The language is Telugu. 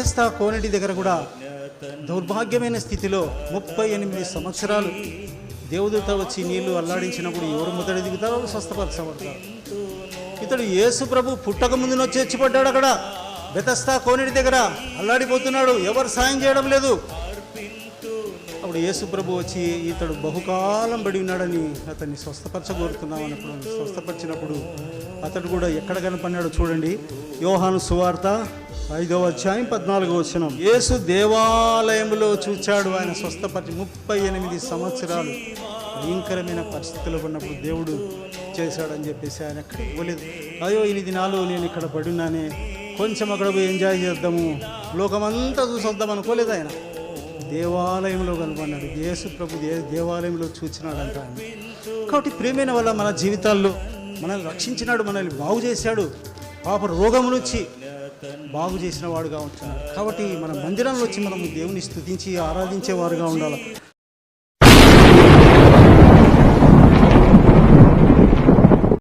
బెతస్తా కోనేటి దగ్గర కూడా దౌర్భాగ్యమైన స్థితిలో ముప్పై ఎనిమిది సంవత్సరాలు దేవదూత వచ్చి నీళ్ళు అల్లాడించినప్పుడు ఎవరు ముద్దడి దిగుతారో స్వస్థపరచబడతారు. ఇతడు యేసు ప్రభు పుట్టక ముందున వచ్చి చచ్చిపడ్డాడు అక్కడ. బెతస్తా కోనేటి దగ్గర అల్లాడిపోతున్నాడు. ఎవరు సాయం చేయడం లేదు. అప్పుడు యేసు ప్రభు వచ్చి ఇతడు బహుకాలం బడి ఉన్నాడని అతన్ని స్వస్థపరచగోరుతున్నాం అన్నప్పుడు స్వస్థపరిచినప్పుడు అతడు కూడా ఎక్కడ కనపడినాడో చూడండి. యోహాను సువార్త ఐదవ అధ్యాయం పద్నాలుగో వచ్చిన యేసు దేవాలయంలో చూచాడు ఆయన స్వస్థపరిచి ముప్పై ఎనిమిది సంవత్సరాలు భయంకరమైన పరిస్థితుల్లో ఉన్నప్పుడు దేవుడు చేశాడని చెప్పేసి ఆయన ఎక్కడికి పోలేదు అయ్యో ఇన్ని దినాలు నేను ఇక్కడ పడి కొంచెం అక్కడ పోయి ఎంజాయ్ చేద్దాము. లోకమంతా చూసి వద్దాం అనుకోలేదు ఆయన. దేవాలయంలో కనుగొన్నాడు. యేసు ప్రభు దే దేవాలయంలో చూచినాడంట ఆయన. కాబట్టి ప్రేమైన వల్ల మన జీవితాల్లో మనల్ని రక్షించినాడు మనల్ని బాగు చేశాడు. పాప రోగం నుంచి బాగు చేసిన వాడుగా ఉంటున్నాడు కాబట్టి మన మందిరంలో వచ్చి మనం దేవుని స్థుతించి ఆరాధించేవారుగా ఉండాలి.